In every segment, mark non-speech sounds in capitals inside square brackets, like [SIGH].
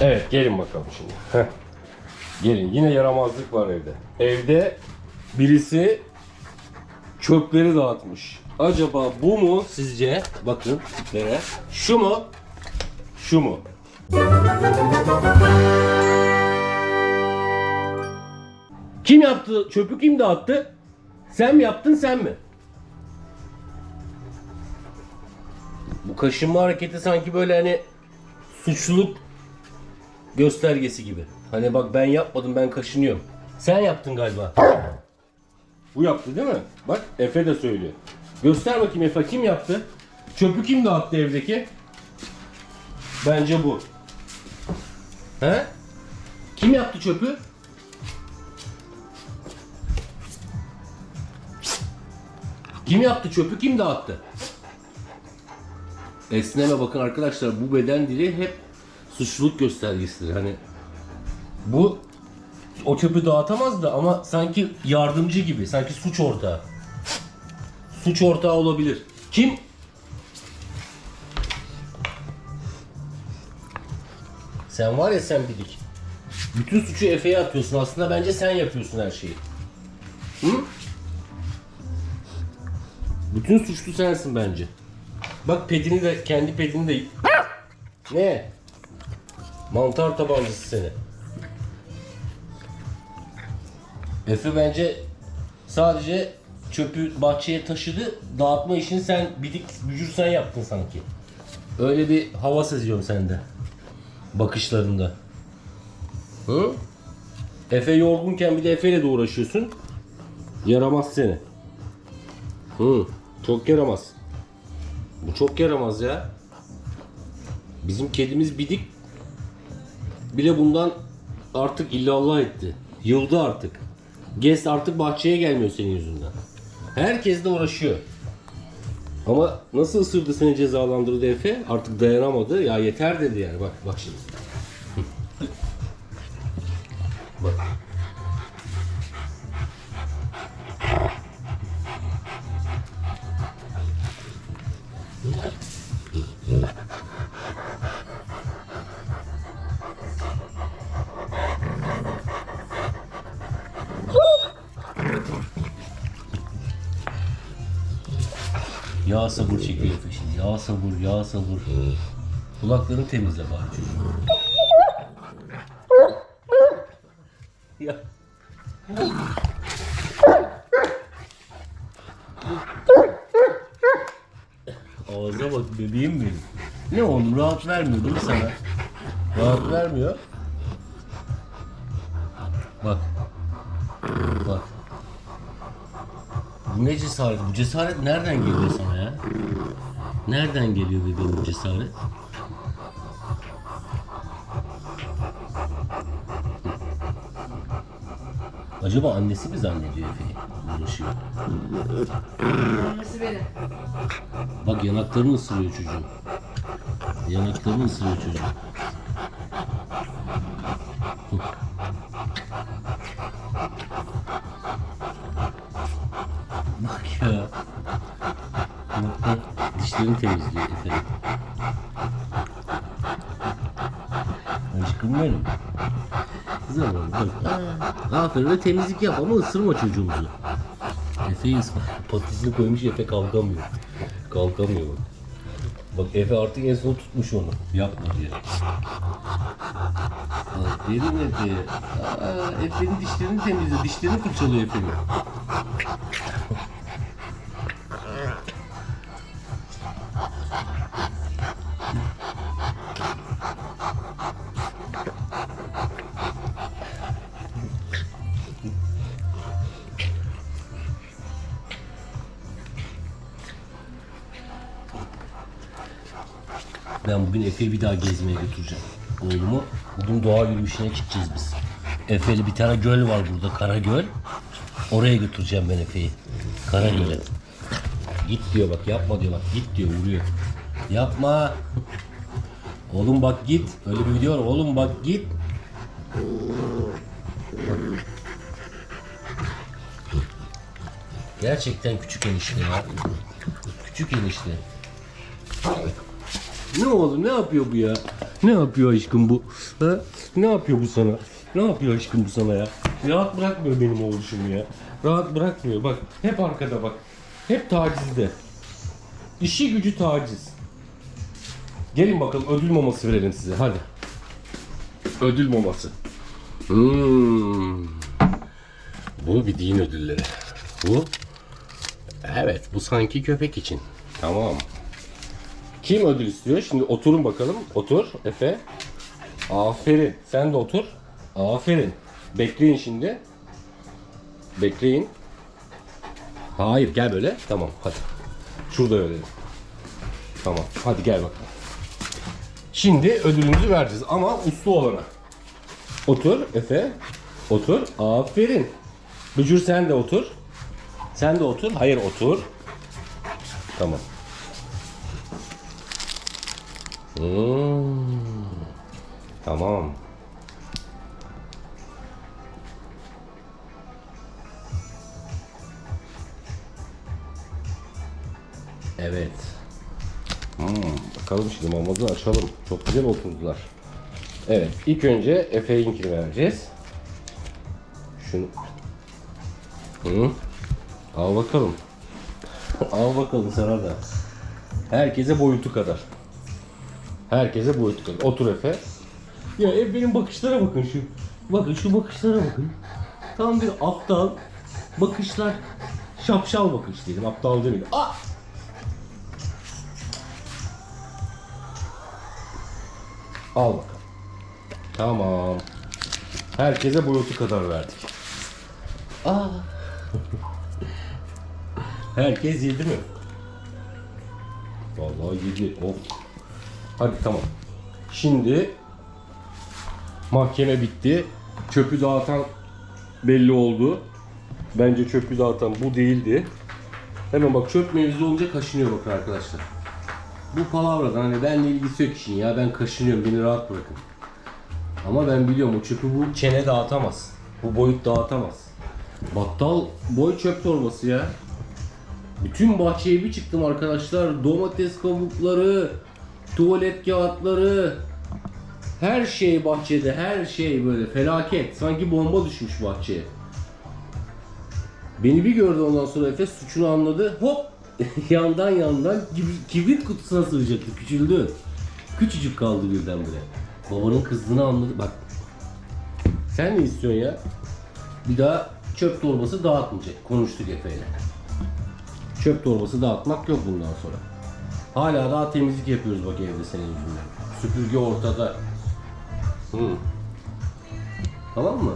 Evet gelin bakalım şimdi. Heh. Gelin yine yaramazlık var evde. Evde birisi çöpleri dağıtmış. Acaba bu mu sizce? Bakın tiplere. Şu mu? Şu mu? Kim yaptı? Çöpü kim dağıttı? Sen mi yaptın sen mi? Bu kaşınma hareketi sanki böyle hani suçluluk göstergesi gibi. Hani bak ben yapmadım ben kaşınıyorum. Sen yaptın galiba. Bu yaptı değil mi? Bak Efe de söylüyor. Göster bakayım Efe kim yaptı? Çöpü kim dağıttı evdeki? Bence bu. He? Kim yaptı çöpü? Kim yaptı çöpü? Kim dağıttı? Esneme bakın arkadaşlar bu beden dili hep suçluluk göstergesidir. Hani bu o çöpü dağıtamazdı ama sanki yardımcı gibi, sanki suç ortağı. Suç ortağı olabilir. Kim? Sen var ya sen bidik. Bütün suçu Efe'ye atıyorsun. Aslında bence sen yapıyorsun her şeyi. Hı? Bütün suçlu sensin bence. Bak pedini de kendi pedini de ne? Mantar tabancası seni. Efe bence sadece çöpü bahçeye taşıdı. Dağıtma işini sen bidik bücür sen yaptın sanki. Öyle bir hava seziyorum sende. Bakışlarında. Hı? Efe yorgunken bir de Efe'yle de uğraşıyorsun. Yaramaz seni. Hı, çok yaramaz. Bu çok yaramaz ya. Bizim kedimiz Bidik bile bundan artık illallah etti. Yıldı artık. Guest artık bahçeye gelmiyor senin yüzünden. Herkes de uğraşıyor. Ama nasıl ısırdı seni cezalandırdı Efe? Artık dayanamadı. Ya yeter dedi yani. Bak bak şimdi. bak. Yağ sabır çekiyor Efe şimdi. Yağ sabır, yağ sabır. Kulaklarını temizle bari çocuğum. Ya. Ağza bak bebeğim benim. Ne oğlum rahat vermiyor değil mi sana? Rahat vermiyor. Bu ne cesaret? Bu cesaret nereden geliyor sana ya? Nereden geliyor bebeğim bu cesaret? Acaba annesi mi zannediyor Efe'yi? Uğraşıyor. Annesi benim. Bak yanaklarını ısırıyor çocuğun. Yanaklarını ısırıyor çocuğun. Dişlerini temizliyor efendim. Aşkım benim. Oldu bak. Aa, Aferin de temizlik yap ama ısırma çocuğumuzu. Efe'yi ısır. Patisini koymuş Efe kalkamıyor. Kalkamıyor bak. Bak Efe artık en son tutmuş onu. Yapma diye. Aferin Efe. Aa, Efe'nin dişlerini temizliyor. Dişlerini fırçalıyor Efe'nin. Ben bugün Efe'yi bir daha gezmeye götüreceğim. Oğlumu bugün doğa yürüyüşüne gideceğiz biz. Efe'li bir tane göl var burada, Karagöl. Oraya götüreceğim ben Efe'yi. Karagöl'e. Git diyor bak, yapma diyor bak, git diyor, vuruyor. Yapma. Oğlum bak git. Öyle bir video var. Oğlum bak git. Gerçekten küçük enişte ya. Küçük enişte. Ne oldu? Ne yapıyor bu ya? Ne yapıyor aşkım bu? Ha? Ne yapıyor bu sana? Ne yapıyor aşkım bu sana ya? Rahat bırakmıyor benim oğluşumu ya. Rahat bırakmıyor. Bak hep arkada bak. Hep tacizde. İşi gücü taciz. Gelin bakalım ödül maması verelim size. Hadi. Ödül maması. Hmm. Bu bir din ödülleri. Bu Evet bu sanki köpek için. Tamam. Kim ödül istiyor? Şimdi oturun bakalım. Otur Efe. Aferin. Sen de otur. Aferin. Bekleyin şimdi. Bekleyin. Hayır gel böyle. Tamam hadi. Şurada verelim. Tamam. Hadi gel bakalım. Şimdi ödülümüzü vereceğiz ama uslu olana. Otur Efe. Otur. Aferin. Bücür sen de otur. Sen de otur. Hayır otur. Tamam. Hmm. Tamam. Evet. Hmm, bakalım şimdi mamazı açalım. Çok güzel oturdular. Evet. ilk önce Efe'yinkini vereceğiz. Şunu. Hı. Al bakalım. [LAUGHS] Al bakalım sana da. Herkese boyutu kadar. Herkese boyutu kadar. Otur Efe. Ya Efe'nin bakışlara bakın şu. Bakın şu bakışlara bakın. Tam bir aptal bakışlar. Şapşal bakış diyelim. Aptal demeyelim. Ah! Al bakalım. Tamam. Herkese boyutu kadar verdik. Aa. Herkes yedi mi? Vallahi yedi. Of. Hadi tamam. Şimdi mahkeme bitti. Çöpü dağıtan belli oldu. Bence çöpü dağıtan bu değildi. Hemen bak çöp mevzu olunca kaşınıyor bakın arkadaşlar. Bu palavradan hani benimle ilgisi yok işin ya ben kaşınıyorum beni rahat bırakın. Ama ben biliyorum o çöpü bu çene dağıtamaz. Bu boyut dağıtamaz. Battal boy çöp torbası ya. Bütün bahçeye bir çıktım arkadaşlar. Domates kabukları, tuvalet kağıtları, her şey bahçede, her şey böyle felaket. Sanki bomba düşmüş bahçeye. Beni bir gördü ondan sonra Efe suçunu anladı. Hop [LAUGHS] yandan yandan kib- kibrit kutusuna sığacaktı. Küçüldü. Küçücük kaldı birdenbire. Babanın kızdığını anladı. Bak sen ne istiyorsun ya? Bir daha çöp torbası dağıtmayacak. Konuştuk Efe'yle. Çöp torbası dağıtmak yok bundan sonra. Hala daha temizlik yapıyoruz bak evde senin yüzünden. Süpürge ortada. Hı. Tamam mı?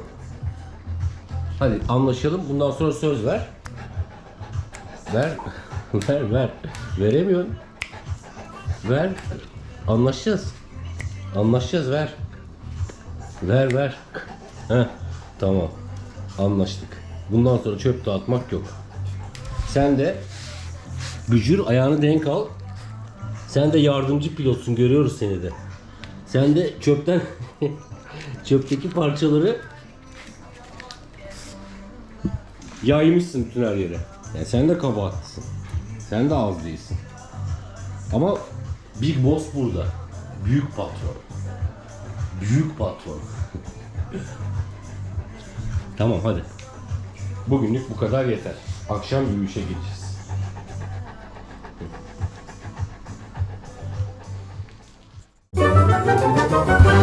Hadi anlaşalım. Bundan sonra söz ver. Ver. [LAUGHS] ver ver. Veremiyorsun. Ver. Anlaşacağız. Anlaşacağız ver. Ver ver. Heh, tamam. Anlaştık. Bundan sonra çöp dağıtmak yok. Sen de bücür ayağını denk al. Sen de yardımcı pilotsun görüyoruz seni de. Sen de çöpten [LAUGHS] çöpteki parçaları yaymışsın bütün her yere. Yani sen de kabahatlısın. Sen de az değilsin. Ama Big Boss burada. Büyük patron. Büyük patron. [LAUGHS] tamam hadi. Bugünlük bu kadar yeter. Akşam yürüyüşe gideceğiz. Música